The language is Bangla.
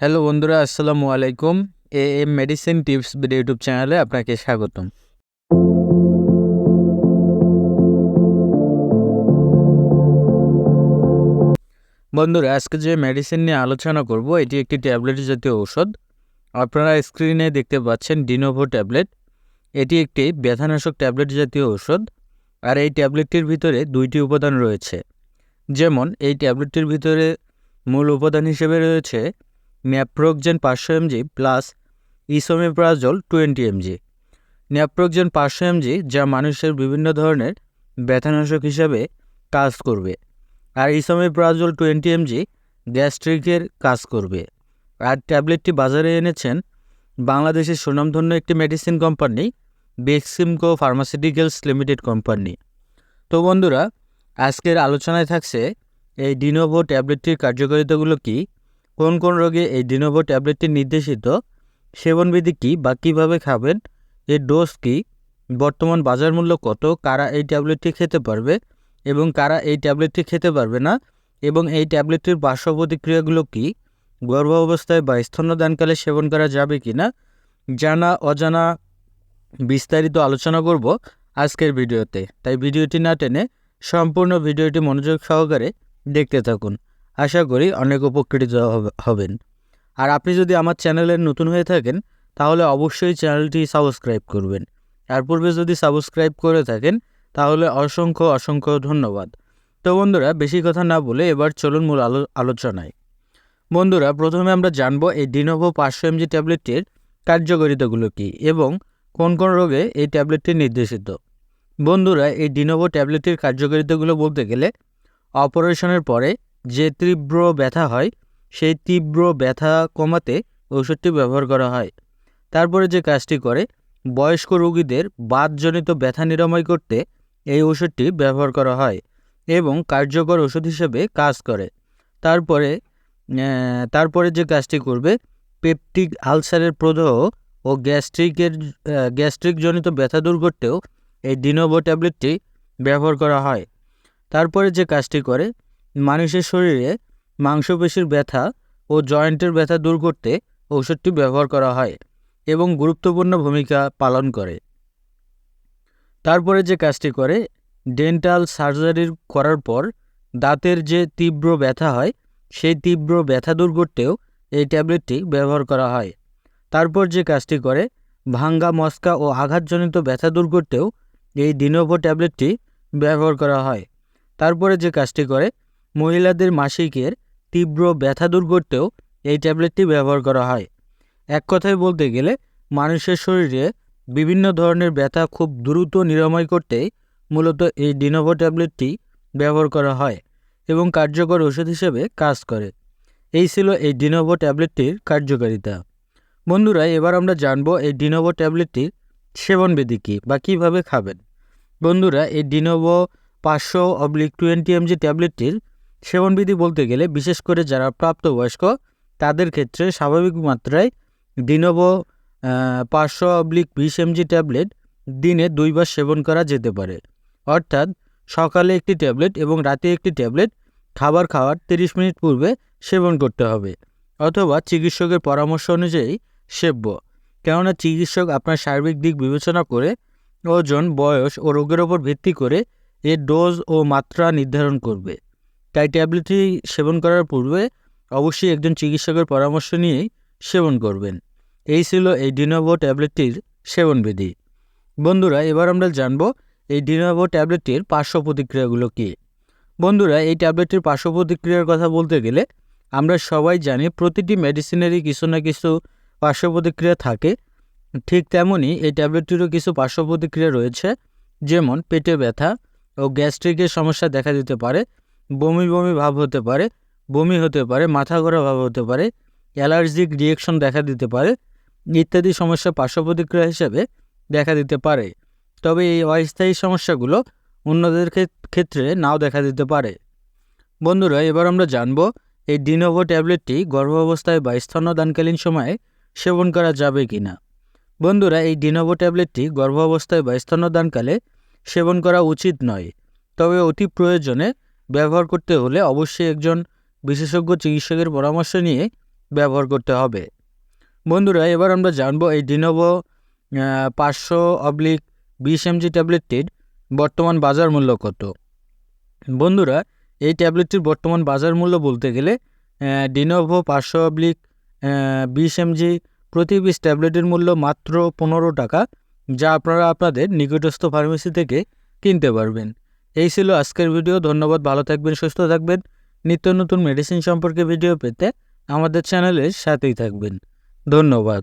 হ্যালো বন্ধুরা, আসসালামু আলাইকুম। A M medicine tips video YouTube চ্যানেলে আপনাকে স্বাগতম। বন্ধুরা, আজকে যে মেডিসিন নিয়ে আলোচনা করব, এটি একটি ট্যাবলেট জাতীয় ঔষধ। আপনারা স্ক্রিনে দেখতে পাচ্ছেন ডিনোভো ট্যাবলেট এটি একটি ব্যথানাশক ট্যাবলেট জাতীয় ঔষধ, আর এই ট্যাবলেটটির ভিতরে দুইটি উপাদান রয়েছে। যেমন, এই ট্যাবলেটটির ভিতরে মূল উপাদান হিসেবে রয়েছে ন্যাপ্রোকজেন পাঁচশো mg plus esomeprazole twenty mg. Naproxen পাঁচশো এমজি যা মানুষের বিভিন্ন ধরনের ব্যথানাশক হিসাবে কাজ করবে আর ইসোমেপ্রাজল টোয়েন্টি এমজি গ্যাস্ট্রিকের কাজ করবে। আর ট্যাবলেটটি বাজারে এনেছেন বাংলাদেশের সুনামধন্য একটি medicine company, Beximco pharmaceuticals limited company. তো বন্ধুরা, আজকের আলোচনায় থাকছে এই ডিনোভো ট্যাবলেটটির কার্যকারিতাগুলো কী? কোন কোন রোগে এই ডিনোভো ট্যাবলেটটি নির্দেশিত? সেবনবিধি কী বা কীভাবে খাবেন? এর ডোজ কী? বর্তমান বাজার মূল্য কত? কারা এই ট্যাবলেটটি খেতে পারবে? এবং কারা এই ট্যাবলেটটি খেতে পারবে না? এবং এই ট্যাবলেটটির পার্শ্ব প্রতিক্রিয়াগুলো কী? গর্ভ অবস্থায় বা স্তন্যদানকালে সেবন করা যাবে কি না? জানা, অজানা বিস্তারিত আলোচনা করব আজকের ভিডিওতে। তাই ভিডিওটি না টেনে সম্পূর্ণ ভিডিওটি মনোযোগ সহকারে দেখতে থাকুন। আশা করি অনেক উপকৃত হবেন। আর আপনি যদি আমার চ্যানেলের নতুন হয়ে থাকেন, তাহলে অবশ্যই চ্যানেলটি সাবস্ক্রাইব করবেন। আর পূর্বে যদি সাবস্ক্রাইব করে থাকেন, তাহলে অসংখ্য অসংখ্য ধন্যবাদ। তো বন্ধুরা, বেশি কথা না বলে এবার চলুন মূল আলো আলোচনায়। বন্ধুরা, প্রথমে আমরা জানব এই ডিনোভো পাঁচশো এমজি ট্যাবলেটটির কার্যকারিতাগুলো কী এবং কোন কোন রোগে এই ট্যাবলেটটি নির্দেশিত। বন্ধুরা, এই ডিনোভো ট্যাবলেটটির কার্যকারিতাগুলো বলতে গেলে, অপারেশনের পরে যে তীব্র ব্যথা হয়, সেই তীব্র ব্যথা কমাতে ওষুধটি ব্যবহার করা হয়। তারপরে যে কাজটি করে, বয়স্ক রোগীদের বাতজনিত ব্যথা নিরাময় করতে এই ওষুধটি ব্যবহার করা হয় এবং কার্যকর ওষুধ হিসেবে কাজ করে। তারপরে তারপরে যে কাজটি করবে, পেপটিক আলসারের প্রদাহ ও গ্যাস্ট্রিকের গ্যাস্ট্রিকজনিত ব্যথা দূর করতেও এই ডিনোভো ট্যাবলেটটি ব্যবহার করা হয়। তারপরে যে কাজটি করে মানুষের শরীরে মাংসপেশির ব্যথা ও জয়েন্টের ব্যথা দূর করতে ঔষধটি ব্যবহার করা হয় এবং গুরুত্বপূর্ণ ভূমিকা পালন করে। তারপরে যে কাজটি করে, ডেন্টাল সার্জারি করার পর দাঁতের যে তীব্র ব্যথা হয়, সেই তীব্র ব্যথা দূর করতেও এই ট্যাবলেটটি ব্যবহার করা হয়। তারপর যে কাজটি করে, ভাঙ্গা, মস্কা ও আঘাতজনিত ব্যথা দূর করতেও এই ডিনোভো ট্যাবলেটটি ব্যবহার করা হয়। তারপরে যে কাজটি করে মহিলাদের মাসিকের তীব্র ব্যথা দূর করতেও এই ট্যাবলেটটি ব্যবহার করা হয়। এক কথায় বলতে গেলে, মানুষের শরীরে বিভিন্ন ধরনের ব্যথা খুব দ্রুত নিরাময় করতে মূলত এই ডিনোভো ট্যাবলেটটি ব্যবহার করা হয় এবং কার্যকর ওষুধ হিসেবে কাজ করে। এই ছিল এই ডিনোভো ট্যাবলেটটির কার্যকারিতা। বন্ধুরা, এবার আমরা জানব এই ডিনোভো ট্যাবলেটটির সেবনবিধি কী বা কীভাবে খাবেন। বন্ধুরা, এই ডিনোভো পাঁচশো অবলিক টোয়েন্টি এমজি ট্যাবলেটটির সেবনবিধি বলতে গেলে বিশেষ করে যারা প্রাপ্তবয়স্ক, তাদের ক্ষেত্রে স্বাভাবিক মাত্রায় ডিনোভো পাঁচশো অবলিক বিশ এমজি ট্যাবলেট দিনে দুইবার সেবন করা যেতে পারে। অর্থাৎ সকালে একটি ট্যাবলেট এবং রাতে একটি ট্যাবলেট, খাবার খাওয়ার তিরিশ মিনিট পূর্বে সেবন করতে হবে অথবা চিকিৎসকের পরামর্শ অনুযায়ী সেব্য কেননা চিকিৎসক আপনার সার্বিক দিক বিবেচনা করে ওজন, বয়স ও রোগের ওপর ভিত্তি করে এর ডোজ ও মাত্রা নির্ধারণ করবে। তাই ট্যাবলেটটি সেবন করার পূর্বে অবশ্যই একজন চিকিৎসকের পরামর্শ নিয়েই সেবন করবেন। এই ছিল এই ডিনোভো ট্যাবলেটটির সেবনবিধি। বন্ধুরা, এবার আমরা জানব এই ডিনোভো ট্যাবলেটটির পার্শ্ব প্রতিক্রিয়াগুলো কী। বন্ধুরা, এই ট্যাবলেটটির পার্শ্ব প্রতিক্রিয়ার কথা বলতে গেলে আমরা সবাই জানি প্রতিটি মেডিসিনেরই কিছু না কিছু পার্শ্ব প্রতিক্রিয়া থাকে। ঠিক তেমনই এই ট্যাবলেটটিরও কিছু পার্শ্ব প্রতিক্রিয়া রয়েছে, যেমন পেটে ব্যথা ও গ্যাস্ট্রিকের সমস্যা দেখা দিতে পারে। বমি বমি ভাব হতে পারে, বমি হতে পারে, মাথা ঘোরা ভাব হতে পারে, অ্যালার্জিক রিয়েকশন দেখা দিতে পারে, ইত্যাদি সমস্যা পার্শ্ব প্রতিক্রিয়া হিসেবে দেখা দিতে পারে। তবে এই অস্থায়ী সমস্যাগুলো অন্যদের ক্ষেত্রে নাও দেখা দিতে পারে। বন্ধুরা, এবার আমরা জানব, এই ডিনোভো ট্যাবলেটটি গর্ভাবস্থায় বা স্তন্যদানকালীন সময়ে সেবন করা যাবে কি না বন্ধুরা, এই ডিনোভো ট্যাবলেটটি গর্ভাবস্থায় বা স্তন্যদানকালে সেবন করা উচিত নয়, তবে অতি প্রয়োজনে ব্যবহার করতে হলে অবশ্যই একজন বিশেষজ্ঞ চিকিৎসকের পরামর্শ নিয়ে ব্যবহার করতে হবে। বন্ধুরা, এবার আমরা জানব এই ডিনোভো পাঁচশো অবলিক বিশ এমজি ট্যাবলেটটির বর্তমান বাজার মূল্য কত? বন্ধুরা, এই ট্যাবলেটটির বর্তমান বাজার মূল্য বলতে গেলে ডিনোভো পাঁচশো অবলিক বিশ এমজি প্রতি পিস ট্যাবলেটের মূল্য মাত্র পনেরো টাকা, যা আপনারা আপনাদের নিকটস্থ ফার্মেসি থেকে কিনতে পারবেন। এই ছিল আজকের ভিডিও। ধন্যবাদ, ভালো থাকবেন, সুস্থ থাকবেন। নিত্য নতুন মেডিসিন সম্পর্কে ভিডিও পেতে আমাদের চ্যানেলের সাথেই থাকবেন। ধন্যবাদ।